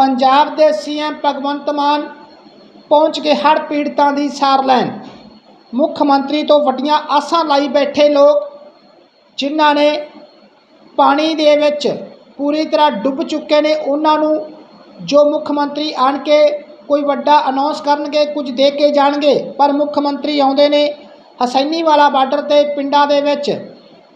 ਪੰਜਾਬ ਦੇ ਸੀਐਮ ਭਗਵੰਤ ਮਾਨ ਪਹੁੰਚ ਕੇ ਹੜ੍ਹ ਪੀੜਤਾਂ ਦੀ ਸਾਰ ਲੈਣ। ਮੁੱਖ ਮੰਤਰੀ ਤੋਂ ਵੱਡੀਆਂ ਆਸਾਂ ਲਾਈ ਬੈਠੇ ਲੋਕ, ਜਿਨ੍ਹਾਂ ਨੇ ਪਾਣੀ ਦੇ ਵਿੱਚ ਪੂਰੀ ਤਰ੍ਹਾਂ ਡੁੱਬ ਚੁੱਕੇ ਨੇ, ਉਹਨਾਂ ਨੂੰ ਜੋ ਮੁੱਖ ਮੰਤਰੀ ਆਣ ਕੇ ਕੋਈ ਵੱਡਾ ਅਨਾਉਂਸ ਕਰਨਗੇ, ਕੁਝ ਦੇ ਕੇ ਜਾਣਗੇ, ਪਰ ਮੁੱਖ ਮੰਤਰੀ ਆਉਂਦੇ ਨੇ ਹਸੈਨੀ ਵਾਲਾ ਬਾਰਡਰ ਤੇ ਪਿੰਡਾਂ ਦੇ ਵਿੱਚ,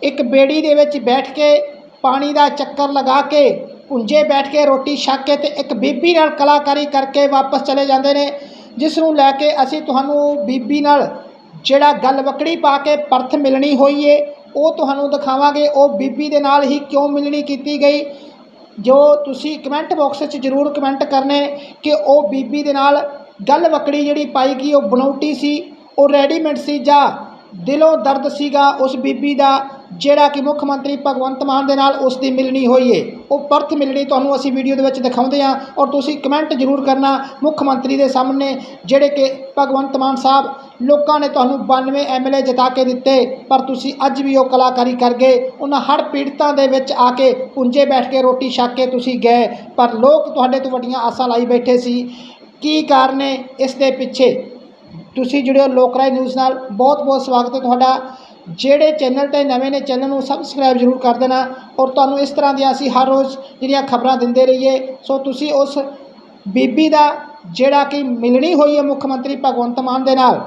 ਇੱਕ ਬੇੜੀ ਦੇ ਵਿੱਚ ਬੈਠ ਕੇ ਪਾਣੀ ਦਾ ਚੱਕਰ ਲਗਾ ਕੇ ਪੁੰਜੇ ਬੈਠ ਕੇ ਰੋਟੀ ਛੱਕ ਕੇ ਤੇ ਇੱਕ ਬੀਬੀ ਨਾਲ ਕਲਾਕਾਰੀ ਕਰਕੇ ਵਾਪਸ ਚਲੇ ਜਾਂਦੇ ਨੇ, ਜਿਸ ਨੂੰ ਲੈ ਕੇ ਅਸੀਂ ਤੁਹਾਨੂੰ ਬੀਬੀ ਨਾਲ ਜਿਹੜਾ ਗੱਲ ਵਕੜੀ ਪਾ ਕੇ ਪਰਥ ਮਿਲਣੀ ਹੋਈ ਏ, ਉਹ ਤੁਹਾਨੂੰ ਦਿਖਾਵਾਂਗੇ। ਉਹ ਬੀਬੀ ਦੇ ਨਾਲ ਹੀ ਕਿਉਂ ਮਿਲਣੀ ਕੀਤੀ ਗਈ? ਜੋ ਤੁਸੀਂ ਕਮੈਂਟ ਬਾਕਸ 'ਚ ਜ਼ਰੂਰ ਕਮੈਂਟ ਕਰਨੇ ਕਿ ਉਹ ਬੀਬੀ ਦੇ ਨਾਲ ਗੱਲ ਵਕੜੀ ਜਿਹੜੀ ਪਾਈ ਗਈ, ਉਹ ਬਣਾਉਟੀ ਸੀ, ਉਹ ਰੈਡੀਮੇਡ ਸੀ ਜਾਂ ਦਿਲੋਂ ਦਰਦ ਸੀਗਾ ਉਸ ਬੀਬੀ ਦਾ ਜਿਹੜਾ ਕਿ ਮੁੱਖ ਮੰਤਰੀ ਭਗਵੰਤ ਮਾਨ ਦੇ ਨਾਲ ਉਸ ਦੀ ਮਿਲਣੀ ਹੋਈ ਏ। ਉਹ ਪਰਥ ਮਿਲਣੀ ਤੁਹਾਨੂੰ ਅਸੀਂ ਵੀਡੀਓ ਦੇ ਵਿੱਚ ਦਿਖਾਉਂਦੇ ਹਾਂ ਔਰ ਤੁਸੀਂ ਕਮੈਂਟ ਜ਼ਰੂਰ ਕਰਨਾ ਮੁੱਖ ਮੰਤਰੀ ਦੇ ਸਾਹਮਣੇ, ਜਿਹੜੇ ਕਿ ਭਗਵੰਤ ਮਾਨ ਸਾਹਿਬ ਲੋਕਾਂ ਨੇ ਤੁਹਾਨੂੰ 92 ਐਮਐਲਏ ਜਿਤਾ ਕੇ ਦਿੱਤੇ, ਪਰ ਤੁਸੀਂ ਅੱਜ ਵੀ ਉਹ ਕਲਾਕਾਰੀ ਕਰ ਗਏ। ਉਹਨਾਂ ਹੜ੍ਹ ਪੀੜਤਾਂ ਦੇ ਵਿੱਚ ਆ ਕੇ ਪੁੰਜੇ ਬੈਠ ਕੇ ਰੋਟੀ ਛੱਕ ਕੇ ਤੁਸੀਂ ਗਏ, ਪਰ ਲੋਕ ਤੁਹਾਡੇ ਤੋਂ ਵੱਡੀਆਂ ਆਸਾਂ ਲਾਈ ਬੈਠੇ ਸੀ। ਕੀ ਕਾਰਨ ਹੈ ਇਸ ਦੇ ਪਿੱਛੇ? ਤੁਸੀਂ ਜੁੜਿਓ ਲੋਕ ਰਾਏ ਨਿਊਜ਼ ਨਾਲ। ਬਹੁਤ ਬਹੁਤ ਸਵਾਗਤ ਹੈ ਤੁਹਾਡਾ। ਜਿਹੜੇ ਚੈਨਲ ਤੇ ਨਵੇਂ ਨੇ ਚੈਨਲ ਨੂੰ ਸਬਸਕ੍ਰਾਈਬ ਜ਼ਰੂਰ ਕਰ ਦੇਣਾ। ਔਰ ਤੁਹਾਨੂੰ ਇਸ ਤਰ੍ਹਾਂ ਦੀਆਂ ਅਸੀਂ ਹਰ ਰੋਜ਼ ਜਿਹੜੀਆਂ ਖਬਰਾਂ ਦਿੰਦੇ ਰਹੀਏ, ਸੋ ਤੁਸੀਂ ਉਸ ਬੀਬੀ ਦਾ ਜਿਹੜਾ ਕਿ ਮਿਲਣੀ ਹੋਈ ਹੈ ਮੁੱਖ ਮੰਤਰੀ ਭਗਵੰਤ ਮਾਨ ਦੇ ਨਾਲ,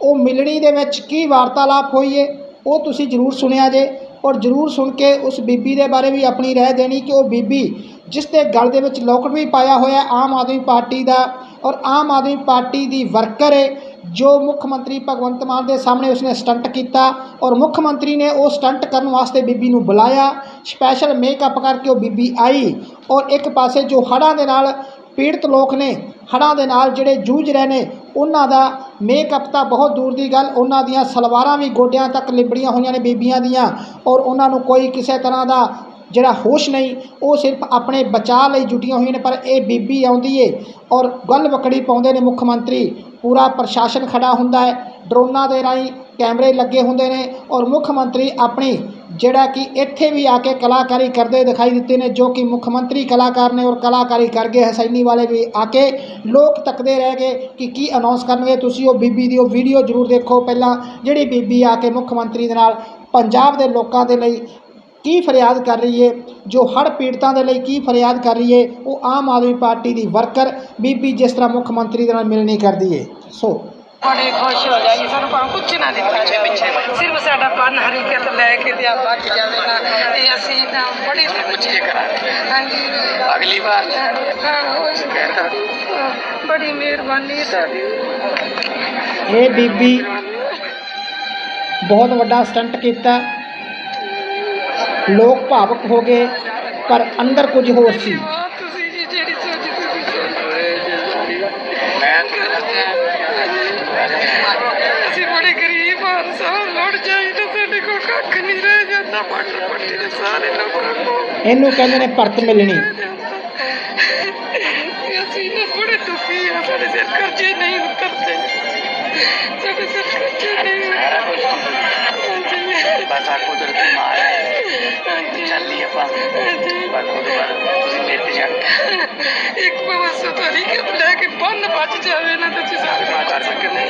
ਉਹ ਮਿਲਣੀ ਦੇ ਵਿੱਚ ਕੀ ਵਾਰਤਾਲਾਪ ਹੋਈ ਹੈ ਉਹ ਤੁਸੀਂ ਜ਼ਰੂਰ ਸੁਣਿਆ ਜੇ। ਔਰ ਜ਼ਰੂਰ ਸੁਣ ਕੇ ਉਸ ਬੀਬੀ ਦੇ ਬਾਰੇ ਵੀ ਆਪਣੀ ਰਾਏ ਦੇਣੀ ਕਿ ਉਹ ਬੀਬੀ ਜਿਸ ਦੇ ਗਲ ਦੇ ਵਿੱਚ ਲੋਕਟ ਵੀ ਪਾਇਆ ਹੋਇਆ ਆਮ ਆਦਮੀ ਪਾਰਟੀ ਦਾ, ਔਰ ਆਮ ਆਦਮੀ ਪਾਰਟੀ ਦੀ ਵਰਕਰ ਹੈ ਜੋ ਮੁੱਖ ਮੰਤਰੀ ਭਗਵੰਤ ਮਾਨ ਦੇ ਸਾਹਮਣੇ ਉਸਨੇ ਸਟੰਟ ਕੀਤਾ ਔਰ ਮੁੱਖ ਮੰਤਰੀ ਨੇ ਉਹ ਸਟੰਟ ਕਰਨ ਵਾਸਤੇ ਬੀਬੀ ਨੂੰ ਬੁਲਾਇਆ ਸਪੈਸ਼ਲ ਮੇਕਅਪ ਕਰਕੇ ਉਹ ਬੀਬੀ ਆਈ ਔਰ ਇੱਕ ਪਾਸੇ ਜੋ ਹੜ੍ਹਾਂ ਦੇ ਨਾਲ ਪੀੜਤ ਲੋਕ ਨੇ, ਹੜ੍ਹਾਂ ਦੇ ਨਾਲ ਜਿਹੜੇ ਜੂਝ ਰਹੇ ਨੇ, ਉਹਨਾਂ ਦਾ ਮੇਕਅਪ ਤਾਂ ਬਹੁਤ ਦੂਰ ਦੀ ਗੱਲ, ਉਹਨਾਂ ਦੀਆਂ ਸਲਵਾਰਾਂ ਵੀ ਗੋਡਿਆਂ ਤੱਕ ਲਿਬੜੀਆਂ ਹੋਈਆਂ ਨੇ ਬੀਬੀਆਂ ਦੀਆਂ ਔਰ ਉਹਨਾਂ ਨੂੰ ਕੋਈ ਕਿਸੇ ਤਰ੍ਹਾਂ ਦਾ ਜਿਹੜਾ ਹੋਸ਼ ਨਹੀਂ, ਉਹ ਸਿਰਫ ਆਪਣੇ ਬਚਾਅ ਲਈ ਜੁਟੀਆਂ ਹੋਈਆਂ ਨੇ, ਪਰ ਇਹ ਬੀਬੀ ਆਉਂਦੀ ਏ ਔਰ ਗੱਲ ਵਕੜੀ ਪਾਉਂਦੇ ਨੇ ਮੁੱਖ ਮੰਤਰੀ ਪੂਰਾ ਪ੍ਰਸ਼ਾਸਨ ਖੜਾ ਹੁੰਦਾ ਹੈ। ਡਰੋਨਾਂ ਦੇ ਰਾਹੀਂ ਕੈਮਰੇ ਲੱਗੇ ਹੁੰਦੇ ਨੇ ਔਰ ਮੁੱਖ ਮੰਤਰੀ ਆਪਣੀ ਜਿਹੜਾ ਕਿ ਇੱਥੇ ਵੀ ਆ ਕੇ ਕਲਾਕਾਰੀ ਕਰਦੇ ਦਿਖਾਈ ਦਿੱਤੇ ਨੇ, ਜੋ ਕਿ ਮੁੱਖ ਮੰਤਰੀ ਕਲਾਕਾਰ ਨੇ ਔਰ ਕਲਾਕਾਰੀ ਕਰ ਗਏ ਹਸੈਨੀ ਵਾਲੇ ਵੀ ਆ ਕੇ ਲੋਕ ਤੱਕਦੇ ਰਹਿ ਗਏ ਕਿ ਕੀ ਅਨਾਉਂਸ ਕਰਨਗੇ ਤੁਸੀਂ। ਉਹ ਬੀਬੀ ਦੀ ਉਹ ਵੀਡੀਓ ਜ਼ਰੂਰ ਦੇਖੋ। ਪਹਿਲਾਂ ਜਿਹੜੀ ਬੀਬੀ ਆ ਕੇ ਮੁੱਖ ਮੰਤਰੀ ਦੇ ਨਾਲ ਪੰਜਾਬ ਦੇ ਲੋਕਾਂ ਦੇ ਲਈ ਕੀ ਫਰਿਆਦ ਕਰ ਰਹੀ ਏ? ਜੋ ਹੜ੍ਹ ਪੀੜਤਾਂ ਦੇ ਲਈ ਕੀ ਫਰਿਆਦ ਕਰ ਰਹੀ ਏ? ਉਹ ਆਮ ਆਦਮੀ ਪਾਰਟੀ ਦੀ ਵਰਕਰ ਬੀਬੀ ਜਿਸ ਤਰ੍ਹਾਂ ਮੁੱਖ ਮੰਤਰੀ ਦੇ ਨਾਲ ਮਿਲਣੀ ਕਰਦੀ ਏ। ਸੋ ਬੜੇ ਖੁਸ਼ ਹੋ ਜਾਈਏ। ਸਾਨੂੰ ਭਾਵੇਂ ਕੁਝ ਨਾ ਦਿੱਤਾ ਜਾਵੇ ਸਿਰਫ ਸਾਡਾ ਪੰਨ ਹਰੀਕਤ ਲੈ ਕੇ ਤੇ ਆ ਬਚ ਜਾਵੇਗਾ ਤੇ ਅਸੀਂ ਤਾਂ ਬੜੀ ਕੁਝ ਕਰਾਂਗੇ। ਹਾਂਜੀ। ਅਗਲੀ ਵਾਰ। ਹਾਂ ਹੋਸ਼ ਕਹਿਤਾ ਬੜੀ ਮਿਹਰਬਾਨੀ ਤੁਹਾਡੀ। ਇਹ ਬੀਬੀ ਬਹੁਤ ਵੱਡਾ ਸਟੰਟ ਕੀਤਾ। ਲੋਕ ਭਾਵਕ ਹੋ ਗਏ ਪਰ ਅੰਦਰ ਕੁਝ ਹੋਰ ਸੀ ਮਾਂ ਤੁਸੀਂ ਜੀ ਜਿਹੜੀ ਸੋਚ ਤੁਸੀਂ ਮੈਂ ਤੇ ਅਸੀਂ ਬੜੇ ਗਰੀਬ ਹਾਂ ਸਾਹ ਲੜ ਜਾਈਦਾ ਸਾਡੇ ਕੋਲ ਕੱਖ ਨਹੀਂ ਰਹਿ ਜਾਂਦਾ ਮਟਰ ਪੱਟੀ ਦੇ ਸਾਰੇ ਲੋਕਾਂ ਕੋਲ ਇਹਨੂੰ ਕਹਿੰਦੇ ਨੇ ਭਰਤ ਮਿਲਣੀ ਅਸੀਂ ਨਾ ਬੜੇ ਦੁਖੀ ਆ ਸਾਡੇ ਸਿਰ ਕਰਜ਼ੇ ਨਹੀਂ ਉਤਰਦੇ ਸਾਡੇ ਸਿਰ ਕਰਜ਼ੇ ਨਹੀਂ ਉਤਰਦੇ ਬਸ ਆ ਕੁਦਰਤੀ ਮਾਰ ਹੈ ਹਾਂਜੀ ਚੱਲੀ ਆਪਾਂ ਹਾਂਜੀ ਉਹਦੇ ਬਾਅਦ ਤੁਸੀਂ ਮੇਰੇ ਤੇ ਛੱਡ ਇੱਕ ਬਸ ਤੁਹਾਡੀ ਕਿ ਲੈ ਕੇ ਬੰਨ ਬਚ ਜਾਵੇ ਨਾ ਤੇ ਸਾਰੇ ਬਚ ਸਕਦੇ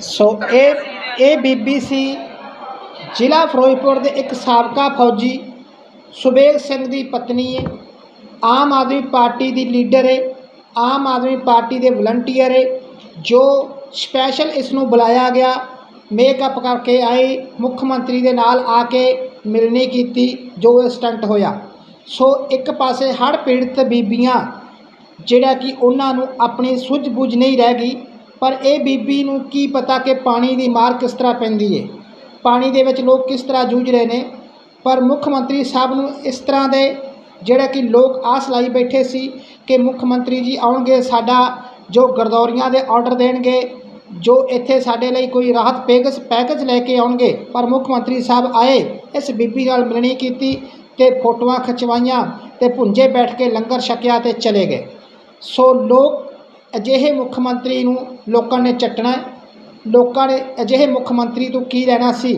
ਸੋ ਇਹ ਇਹ ਬੀਬੀ ਸੀ ਜ਼ਿਲ੍ਹਾ ਫਿਰੋਜ਼ਪੁਰ ਦੇ ਇੱਕ ਸਾਬਕਾ ਫੌਜੀ ਸੁਬੇਗ ਸਿੰਘ ਦੀ ਪਤਨੀ ਹੈ। ਆਮ ਆਦਮੀ ਪਾਰਟੀ ਦੀ ਲੀਡਰ ਹੈ। ਆਮ ਆਦਮੀ ਪਾਰਟੀ ਦੇ ਵਲੰਟੀਅਰ ਹੈ। ਜੋ ਸਪੈਸ਼ਲ ਇਸ ਨੂੰ ਬੁਲਾਇਆ ਗਿਆ। ਮੇਕਅਪ ਕਰਕੇ ਆਏ ਮੁੱਖ ਮੰਤਰੀ ਦੇ ਨਾਲ ਆ ਕੇ ਮਿਲਣੀ ਕੀਤੀ, ਜੋ ਇਹ ਸਟੰਟ ਹੋਇਆ। ਸੋ ਇੱਕ ਪਾਸੇ ਹੜ੍ਹ ਪੀੜਤ ਬੀਬੀਆਂ, ਜਿਹੜਾ ਕਿ ਉਹਨਾਂ ਨੂੰ ਆਪਣੀ ਸੁਝ ਬੁੱਝ ਨਹੀਂ ਰਹਿ ਗਈ, ਪਰ ਇਹ ਬੀਬੀ ਨੂੰ ਕੀ ਪਤਾ ਕਿ ਪਾਣੀ ਦੀ ਮਾਰ ਕਿਸ ਤਰ੍ਹਾਂ ਪੈਂਦੀ ਏ। ਪਾਣੀ ਦੇ ਵਿੱਚ ਲੋਕ ਕਿਸ ਤਰ੍ਹਾਂ ਜੂਝ ਰਹੇ ਨੇ। ਪਰ ਮੁੱਖ ਮੰਤਰੀ ਸਾਹਿਬ ਨੂੰ ਇਸ ਤਰ੍ਹਾਂ ਦੇ ਜਿਹੜਾ ਕਿ ਲੋਕ ਆਸ ਲਾਈ ਬੈਠੇ ਸੀ ਕਿ ਮੁੱਖ ਮੰਤਰੀ ਜੀ ਆਉਣਗੇ ਸਾਡਾ, ਜੋ ਗਰਦੌਰੀਆਂ ਦੇ ਆਰਡਰ ਦੇਣਗੇ ਜੋ ਇੱਥੇ ਸਾਡੇ ਲਈ ਕੋਈ ਰਾਹਤ ਪੈਕੇਜ ਪੈਕੇਜ ਲੈ ਕੇ ਆਉਣਗੇ, ਪਰ ਮੁੱਖ ਮੰਤਰੀ ਸਾਹਿਬ ਆਏ, ਇਸ ਬੀਬੀ ਨਾਲ ਮਿਲਣੀ ਕੀਤੀ ਤੇ ਫੋਟੋਆਂ ਖਿਚਵਾਈਆਂ ਤੇ ਭੁੰਜੇ ਬੈਠ ਕੇ ਲੰਗਰ ਛਕਿਆ ਤੇ ਚਲੇ ਗਏ। ਸੋ ਲੋਕ ਅਜਿਹੇ ਮੁੱਖ ਮੰਤਰੀ ਨੂੰ ਲੋਕਾਂ ਨੇ ਚੱਟਣਾ ਲੋਕਾਂ ਨੇ ਅਜਿਹੇ ਮੁੱਖ ਮੰਤਰੀ ਤੋਂ ਕੀ ਲੈਣਾ ਸੀ?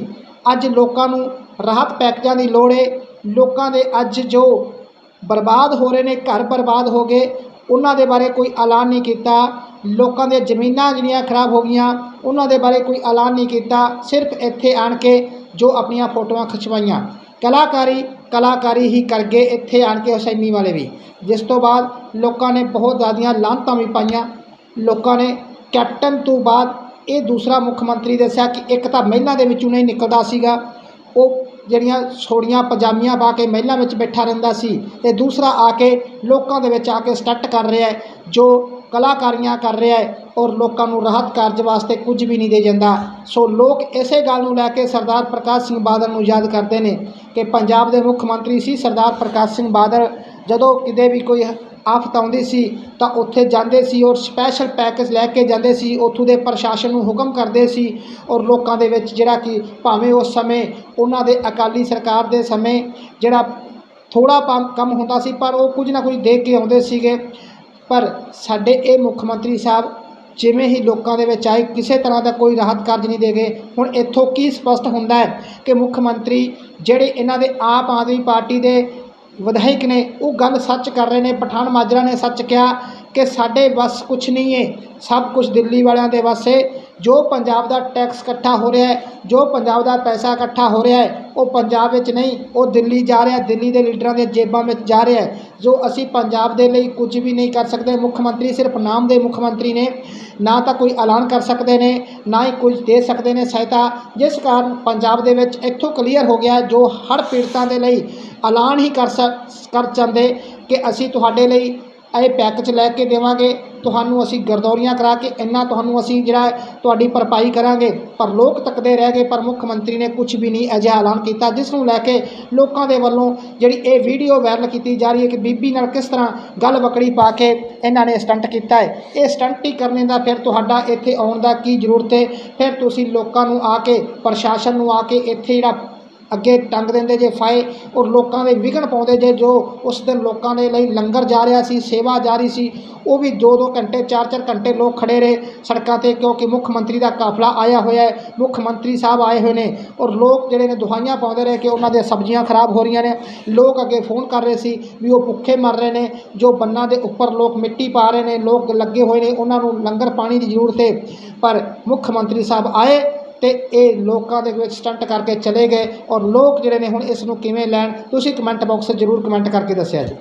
ਅੱਜ ਲੋਕਾਂ ਨੂੰ ਰਾਹਤ ਪੈਕੇਜਾਂ ਦੀ ਲੋੜ ਹੈ ਲੋਕਾਂ ਦੇ ਅੱਜ ਜੋ ਬਰਬਾਦ ਹੋ ਰਹੇ ਨੇ, ਘਰ ਬਰਬਾਦ ਹੋ ਗਏ, ਉਹਨਾਂ ਦੇ ਬਾਰੇ ਕੋਈ ਐਲਾਨ ਨਹੀਂ ਕੀਤਾ। ਲੋਕਾਂ ਦੀਆਂ ਜ਼ਮੀਨਾਂ ਜਿਹੜੀਆਂ ਖਰਾਬ ਹੋ ਗਈਆਂ, ਉਹਨਾਂ ਦੇ ਬਾਰੇ ਕੋਈ ਐਲਾਨ ਨਹੀਂ ਕੀਤਾ। ਸਿਰਫ ਇੱਥੇ ਆਣ ਕੇ ਜੋ ਆਪਣੀਆਂ ਫੋਟੋਆਂ ਖਿਚਵਾਈਆਂ। ਕਲਾਕਾਰੀ ਕਲਾਕਾਰੀ ਹੀ ਕਰ ਗਏ ਇੱਥੇ ਆਣ ਕੇ ਹੁਸੈਨੀ ਵਾਲੇ ਵੀ। ਜਿਸ ਤੋਂ ਬਾਅਦ ਲੋਕਾਂ ਨੇ ਬਹੁਤ ਜ਼ਿਆਦੀਆਂ ਲਾਹਨਤਾਂ ਵੀ ਪਾਈਆਂ। ਲੋਕਾਂ ਨੇ ਕੈਪਟਨ ਤੋਂ ਬਾਅਦ ਇਹ ਦੂਸਰਾ ਮੁੱਖ ਮੰਤਰੀ ਦੱਸਿਆ ਕਿ ਇੱਕ ਤਾਂ ਮਹਿਲਾ ਦੇ ਵਿੱਚੋਂ ਨਹੀਂ ਨਿਕਲਦਾ ਸੀਗਾ। ਉਹ ਜਿਹੜੀਆਂ ਛੋੜੀਆਂ ਪਜਾਮੀਆਂ ਪਾ ਕੇ ਮਹਿਲਾ ਵਿੱਚ ਬੈਠਾ ਰਹਿੰਦਾ ਸੀ ਤੇ ਦੂਸਰਾ ਆ ਕੇ ਲੋਕਾਂ ਦੇ ਵਿੱਚ ਆ ਕੇ ਸਟੱਟ ਕਰ ਰਿਹਾ ਜੋ ਕਲਾਕਾਰੀਆਂ ਕਰ ਰਿਹਾ ਹੈ ਔਰ ਲੋਕਾਂ ਨੂੰ ਰਾਹਤ ਕਾਰਜ ਵਾਸਤੇ ਕੁਝ ਵੀ ਨਹੀਂ ਦੇ ਜਾਂਦਾ। ਸੋ ਲੋਕ ਇਸੇ ਗੱਲ ਨੂੰ ਲੈ ਕੇ ਸਰਦਾਰ ਪ੍ਰਕਾਸ਼ ਸਿੰਘ ਬਾਦਲ ਨੂੰ ਯਾਦ ਕਰਦੇ ਨੇ ਕਿ ਪੰਜਾਬ ਦੇ ਮੁੱਖ ਮੰਤਰੀ ਸੀ ਸਰਦਾਰ ਪ੍ਰਕਾਸ਼ ਸਿੰਘ ਬਾਦਲ। ਜਦੋਂ ਕਿਤੇ ਵੀ ਕੋਈ ਆਫਤ ਆਉਂਦੀ ਸੀ ਤਾਂ ਉੱਥੇ ਜਾਂਦੇ ਸੀ ਔਰ ਸਪੈਸ਼ਲ ਪੈਕੇਜ ਲੈ ਕੇ ਜਾਂਦੇ ਸੀ। ਉੱਥੋਂ ਦੇ ਪ੍ਰਸ਼ਾਸਨ ਨੂੰ ਹੁਕਮ ਕਰਦੇ ਸੀ ਔਰ ਲੋਕਾਂ ਦੇ ਵਿੱਚ ਜਿਹੜਾ ਕਿ ਭਾਵੇਂ ਉਸ ਸਮੇਂ ਉਹਨਾਂ ਦੇ ਅਕਾਲੀ ਸਰਕਾਰ ਦੇ ਸਮੇਂ ਜਿਹੜਾ ਥੋੜਾ ਕੰਮ ਹੁੰਦਾ ਸੀ, ਪਰ ਉਹ ਕੁਝ ਨਾ ਕੁਝ ਦੇ ਕੇ ਆਉਂਦੇ ਸੀਗੇ। ਪਰ ਸਾਡੇ ਇਹ ਮੁੱਖ ਮੰਤਰੀ ਸਾਹਿਬ ਜਿਵੇਂ ਹੀ ਲੋਕਾਂ ਦੇ ਵਿੱਚ ਆਏ, ਕਿਸੇ ਤਰ੍ਹਾਂ ਦਾ ਕੋਈ ਰਾਹਤ ਕਾਰਜ ਨਹੀਂ ਦੇ ਗਏ ਹੁਣ ਇੱਥੋਂ ਕੀ ਸਪਸ਼ਟ ਹੁੰਦਾ ਹੈ ਕਿ ਮੁੱਖ ਮੰਤਰੀ ਜਿਹੜੇ ਇਹਨਾਂ ਦੇ ਆਪ ਆਦਮੀ ਪਾਰਟੀ ਦੇ ਵਿਧਾਇਕ ਨੇ, ਉਹ ਗੱਲ ਸੱਚ ਕਰ ਰਹੇ ਨੇ, ਪਠਾਨ ਮਾਜਰਾ ਨੇ ਸੱਚ ਕਿਹਾ ਕਿ ਸਾਡੇ ਵੱਸ ਕੁਝ ਨਹੀਂ ਹੈ ਸਭ ਕੁਝ ਦਿੱਲੀ ਵਾਲਿਆਂ ਦੇ ਵੱਸ ਹੈ ਜੋ ਪੰਜਾਬ ਦਾ ਟੈਕਸ ਇਕੱਠਾ ਹੋ ਰਿਹਾ ਹੈ, ਜੋ ਪੰਜਾਬ ਦਾ ਪੈਸਾ ਇਕੱਠਾ ਹੋ ਰਿਹਾ ਹੈ, ਉਹ ਪੰਜਾਬ ਵਿੱਚ ਨਹੀਂ, ਉਹ ਦਿੱਲੀ ਜਾ ਰਿਹਾ, ਦਿੱਲੀ ਦੇ ਲੀਡਰਾਂ ਦੀਆਂ ਜੇਬਾਂ ਵਿੱਚ ਜਾ ਰਿਹਾ ਹੈ। ਜੋ ਅਸੀਂ ਪੰਜਾਬ ਦੇ ਲਈ ਕੁਝ ਵੀ ਨਹੀਂ ਕਰ ਸਕਦੇ, ਮੁੱਖ ਮੰਤਰੀ ਸਿਰਫ ਨਾਮ ਦੇ ਮੁੱਖ ਮੰਤਰੀ ਨੇ, ਨਾ ਤਾਂ ਕੋਈ ਐਲਾਨ ਕਰ ਸਕਦੇ ਨੇ, ਨਾ ਹੀ ਕੁਝ ਦੇ ਸਕਦੇ ਨੇ ਸਹਾਇਤਾ। ਜਿਸ ਕਾਰਨ ਪੰਜਾਬ ਦੇ ਵਿੱਚ ਇੱਥੋਂ ਕਲੀਅਰ ਹੋ ਗਿਆ ਜੋ ਹੜ੍ਹ ਪੀੜਤਾਂ ਦੇ ਲਈ ਐਲਾਨ ਹੀ ਕਰ ਸਕ, ਕਰ ਜਾਂਦੇ ਕਿ ਅਸੀਂ ਤੁਹਾਡੇ ਲਈ ਇਹ ਪੈਕੇਜ ਲੈ ਕੇ ਦੇਵਾਂਗੇ। ਤੁਹਾਨੂੰ ਅਸੀਂ ਗਰਦੌਰੀਆਂ ਕਰਾ ਕੇ ਇੰਨਾ ਤੁਹਾਨੂੰ ਅਸੀਂ ਜਿਹੜਾ ਤੁਹਾਡੀ ਭਰਪਾਈ ਕਰਾਂਗੇ। ਪਰ ਲੋਕ ਤੱਕਦੇ ਰਹਿ ਗਏ, ਪਰ ਮੁੱਖ ਮੰਤਰੀ ਨੇ ਕੁਝ ਵੀ ਨਹੀਂ ਅਜਿਹਾ ਐਲਾਨ ਕੀਤਾ, ਜਿਸ ਨੂੰ ਲੈ ਕੇ ਲੋਕਾਂ ਦੇ ਵੱਲੋਂ ਜਿਹੜੀ ਇਹ ਵੀਡੀਓ ਵਾਇਰਲ ਕੀਤੀ ਜਾ ਰਹੀ ਹੈ ਕਿ ਬੀਬੀ ਨਾਲ ਕਿਸ ਤਰ੍ਹਾਂ ਗੱਲ ਵਕੜੀ ਪਾ ਕੇ ਇਹਨਾਂ ਨੇ ਸਟੰਟ ਕੀਤਾ ਹੈ। ਇਹ ਸਟੰਟ ਹੀ ਕਰਨੇ ਦਾ ਫਿਰ ਤੁਹਾਡਾ ਇੱਥੇ ਆਉਣ ਦਾ ਕੀ ਜ਼ਰੂਰਤ ਹੈ? ਫਿਰ ਤੁਸੀਂ ਲੋਕਾਂ ਨੂੰ ਆ ਕੇ, ਪ੍ਰਸ਼ਾਸਨ ਨੂੰ ਆ ਕੇ ਇੱਥੇ ਜਿਹੜਾ ਅੱਗੇ ਟੰਗ ਦਿੰਦੇ ਜੇ ਫਾਏ ਔਰ ਲੋਕਾਂ ਦੇ ਵਿਘਨ ਪਾਉਂਦੇ ਜੇ ਜੋ ਉਸ ਦਿਨ ਲੋਕਾਂ ਦੇ ਲਈ ਲੰਗਰ ਜਾ ਰਿਹਾ ਸੀ, ਸੇਵਾ ਜਾਰੀ ਸੀ, ਉਹ ਵੀ 2-2 ਘੰਟੇ 4-4 ਘੰਟੇ ਲੋਕ ਖੜੇ ਰਹੇ ਸੜਕਾਂ ਤੇ ਕਿਉਂਕਿ ਮੁੱਖ ਮੰਤਰੀ ਦਾ ਕਾਫਲਾ ਆਇਆ ਹੋਇਆ ਹੈ, ਮੁੱਖ ਮੰਤਰੀ ਸਾਹਿਬ ਆਏ ਹੋਏ ਨੇ ਔਰ ਲੋਕ ਜਿਹੜੇ ਨੇ ਦੁਹਾਈਆਂ ਪਾਉਂਦੇ ਰਹੇ ਕਿ ਉਹਨਾਂ ਦੀਆਂ ਸਬਜ਼ੀਆਂ ਖਰਾਬ ਹੋ ਰਹੀਆਂ ਨੇ, ਲੋਕ ਅੱਗੇ ਫੋਨ ਕਰ ਰਹੇ ਸੀ ਵੀ ਉਹ ਭੁੱਖੇ ਮਰ ਰਹੇ ਨੇ, ਜੋ ਬੰਨਾਂ ਦੇ ਉੱਪਰ ਲੋਕ ਮਿੱਟੀ ਪਾ ਰਹੇ ਨੇ, ਲੋਕ ਲੱਗੇ ਹੋਏ ਨੇ, ਉਹਨਾਂ ਨੂੰ ਲੰਗਰ ਪਾਣੀ ਦੀ ਜ਼ਰੂਰਤ ਹੈ, ਪਰ ਮੁੱਖ ਮੰਤਰੀ ਸਾਹਿਬ ਆਏ ਤੇ ਇਹ ਲੋਕਾਂ ਦੇ ਵਿੱਚ ਸਟੰਟ ਕਰਕੇ ਚਲੇ ਗਏ ਔਰ ਲੋਕ ਜਿਹੜੇ ਨੇ ਹੁਣ ਇਸ ਨੂੰ ਕਿਵੇਂ ਲੈਣ, ਤੁਸੀਂ ਕਮੈਂਟ ਬਾਕਸ ਜ਼ਰੂਰ ਕਮੈਂਟ ਕਰਕੇ ਦੱਸਿਆ ਜੀ।